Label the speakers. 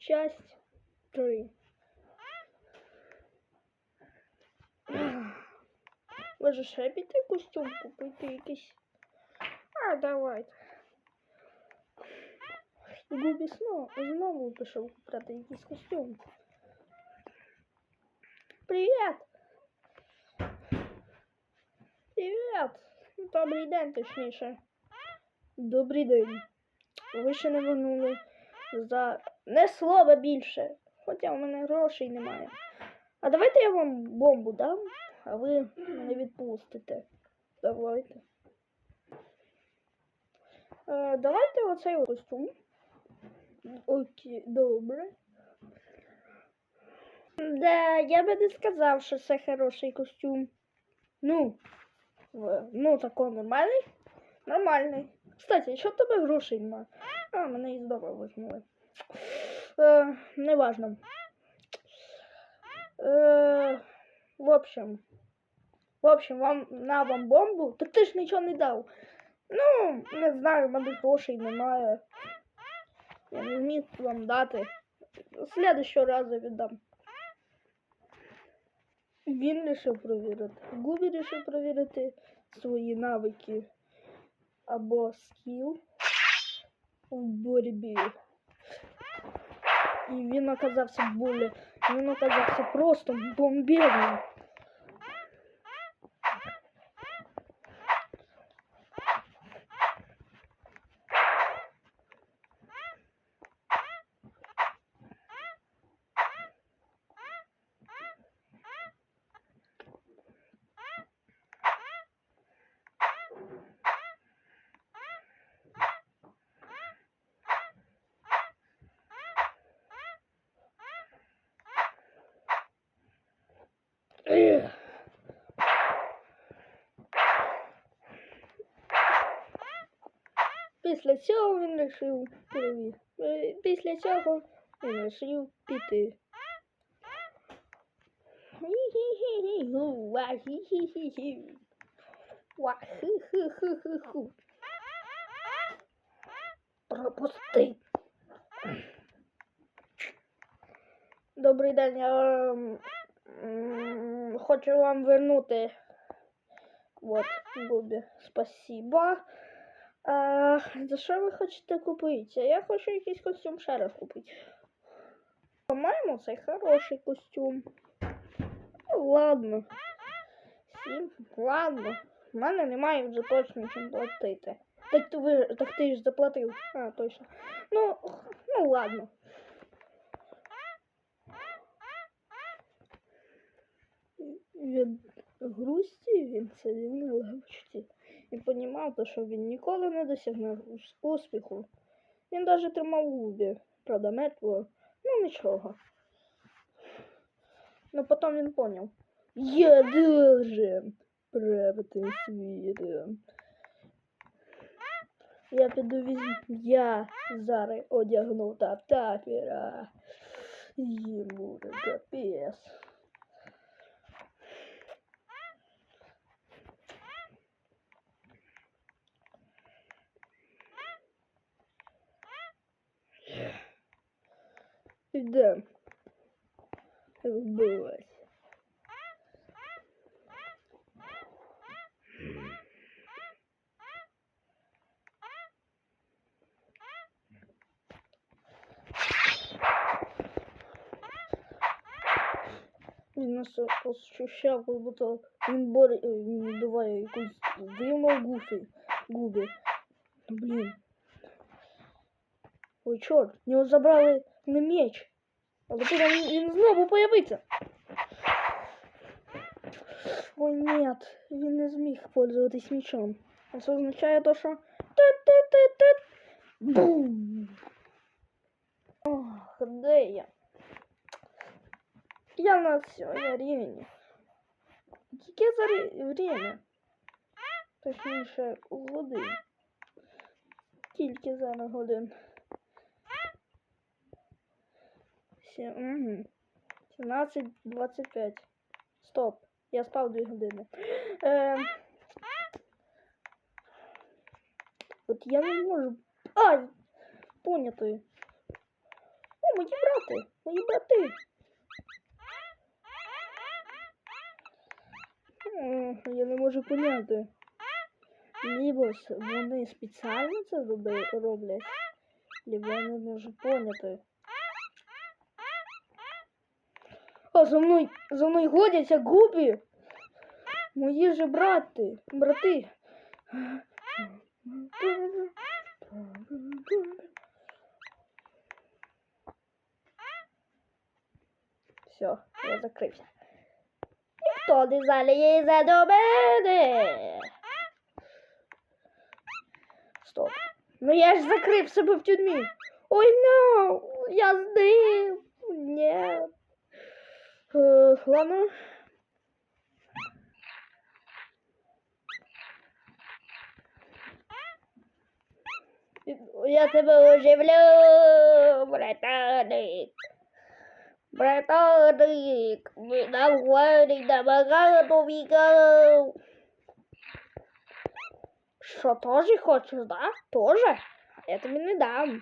Speaker 1: Часть 3. Може ще піти костюм купити якийсь? А, давайте. Губі знову, знову пішов купити якийсь костюм. Привіт! Привіт! Добрий день, точніше. Добрий день. Ви ще не вернули За не слова більше. Хоча у мене грошей немає. А давайте я вам бомбу дам, а ви мене відпустите. Давайте. Е, давайте оцей костюм. Окей, добре. Да, я би не сказав, що це хороший костюм. Ну, ну тако нормальний? Нормальний. Кстати, що в тебе грошей немає? А, мене із дому вигнали. Е, неважно. Е, в общем. В общем, вам на вам бомбу. Так ти ж нічого не дав. Ну, не знаю, мене грошей немає. Я не зміг вам дати. Слідущого разу віддам. Він вирішив провірити. Губі вирішив провірити свої навики або скіл в борьбе. И він оказався более, він оказався просто бомбезним. Після цього він вирішив е, Після цього він вирішив піти. Ва-хі-хі-хі-хі-ху. Пропусти. Добрий день. Я ем, хочу вам вернути. Вот, Губі. Спасибо. А, за що ви хочете купити? Я хочу якийсь костюм раз купити. По-моєму, це хороший костюм. Ну, ладно. Сім, ладно. У мене немає вже точно чим платити. Так ти, ви, так ти ж заплатив. А, точно. Ну, ну ладно. Від грусті він сидів на лавочці і понімав, що він ніколи не досягне успіху. Він навіть тримав губі, правда, мертвого. Ну нічого. Ну потім він поняв. Я должен правити світом. Я піду візьму. Я зараз одягну таптафера. Йому буде капець. Да. Вбивать. Він нас ощущав, як будто він бор... е, він вбиває якусь дивну гуфі, губи. Ну, Блін. Ой, чорт, в нього забрали не меч. Але потім він, знову появиться. Ой, нет, він не зміг пользуватись мечом. А це означає то, що ти-ти-ти-ти. Бум. Ох, де я? Я на я рівень. Яке за ре- время? Точніше, годин. Тільки зараз годин. Сім, угу. 17.25. Стоп. Я спав 2 години. Е, от я не можу. Ай! Понятий. О, мої брати. Мої брати. М, Я не можу поняти. Либо вони спеціально це роблять, либо я не можу поняти. А за мною, за мною годяться губі. Мої же брати, брати. Все, я закрився. Ніхто не залізе до мене. Стоп. Ну я ж закрив себе в тюрмі. Ой, no, я з ним. Ні. Е, ладно. Я тебе оживлю, братаник. Братаник, ми нам хвалить набагато віков. Що, теж хочеш, да? Тоже? Я тобі не дам.